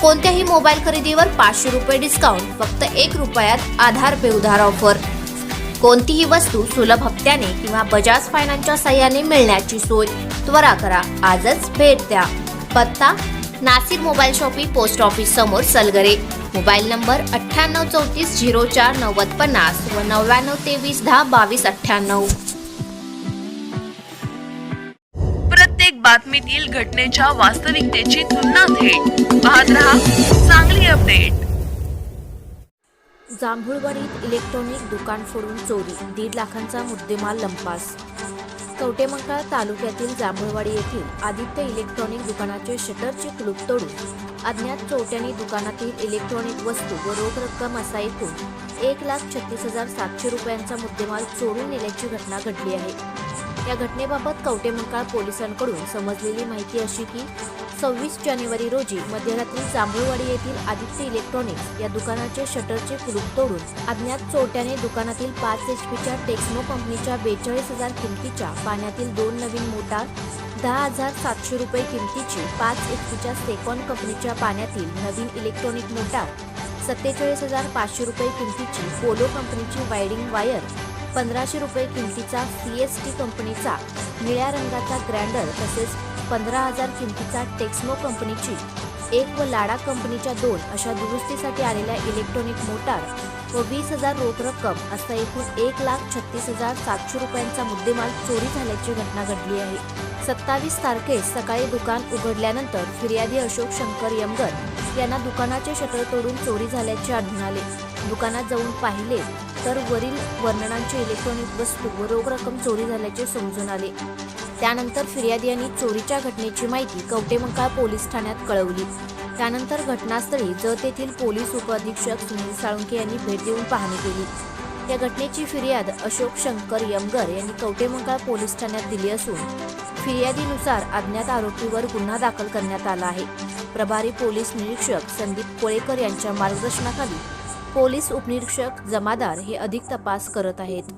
कोणत्याही मोबाईल खरेदीवर पाचशे रुपये डिस्काउंट फक्त एक रुपयात आधार पे उधार ऑफर कोणतीही वस्तू सुलभ हप्त्याने किंवा बजाज फायनान्सच्या सहाय्याने मिळण्याची सोय त्वरा करा. आजच भेट द्या. पत्ता Nashik mobile shoppe post office समोर सलगरे. मोबाईल नंबर अठ्ठ्याण्णव चौतीस झिरो चार नव्वद पन्नास व नव्याण्णव तेवीस दहा बावीस अठ्ठ्याण्णव. बातमीतील घटनेच्या वास्तविकतेची तुलना थेट. पाहत रहा चांगली अपडेट. जांभूळवाडीत इलेक्ट्रॉनिक दुकान फोडून चोरी दीड लाखांचा मुद्देमाल लंपास. कवटेमंकाळ तालुक्यातील जांभूळवाडी येथील आदित्य इलेक्ट्रॉनिक दुकानाचे शटरचे कुलूप तोडून अज्ञात चोरट्यांनी दुकानातील इलेक्ट्रॉनिक वस्तू व रोख रक्कम असा एकूण एक लाख छत्तीस हजार सातशे रुपयांचा मुद्देमाल चोरून नेल्याची घटना घडली आहे. या घटनेबाबत कवटेमंकाळ पोलिसांकडून समजलेली माहिती अशी की सव्वीस जानेवारी रोजी मध्यरात्री जांभूळवाडी येथील आदित्य इलेक्ट्रॉनिक्स या दुकानाचे शटरचे कुलूप तोडून अज्ञात चोरट्याने दुकानातील पाच एच पीच्या टेक्नो कंपनीच्या बेचाळीस हजार किमतीच्या पाण्यातील दोन नवीन मोटार दहा हजार सातशे रुपये किमतीची पाच एच पीच्या सेकॉन कंपनीच्या पाण्यातील नवीन इलेक्ट्रॉनिक मोटार सत्तेचाळीस हजार पाचशे रुपये किमतीची पोलो कंपनीची वायरिंग वायर पंधराशे रुपये किमतीचा सी एस टी कंपनीचा निळ्या रंगाचा ग्रँडर तसेच पंधरा हजार किमतीचा टेक्समो कंपनीची एक व लाडा कंपनीच्या दोन अशा दुरुस्तीसाठी आलेल्या इलेक्ट्रॉनिक मोटार व वीस हजार रोख रक्कम असा एकूण एक लाख छत्तीस हजार सातशे रुपयांचा मुद्देमाल चोरी झाल्याची घटना घडली आहे. सत्तावीस तारखेस सकाळी दुकान उघडल्यानंतर फिर्यादी अशोक शंकर यमगर यांना दुकानाचे शटर तोडून चोरी झाल्याचे आढळून आले. दुकानात जाऊन पाहिले तर वरील वर्णनांची इलेक्ट्रॉनिक वस्तू व रोख रक्कम चोरी झाल्याचे समजून आले. त्यानंतर फिर्यादी यांनी चोरीच्या घटनेची माहिती कवटेमंकाळ पोलीस ठाण्यात कळवली. त्यानंतर घटनास्थळी जत येथील पोलीस उपअधीक्षक सुनील साळुंके यांनी भेट देऊन पाहणी केली. या घटनेची फिर्याद अशोक शंकर यमगर यांनी कवटेमंकाळ पोलीस ठाण्यात दिली असून फिर्यादीनुसार अज्ञात आरोपीवर गुन्हा दाखल करण्यात आला आहे. प्रभारी पोलीस निरीक्षक संदीप कोळेकर यांच्या मार्गदर्शनाखाली पोलीस उपनिरीक्षक जमादार हे अधिक तपास करत आहेत.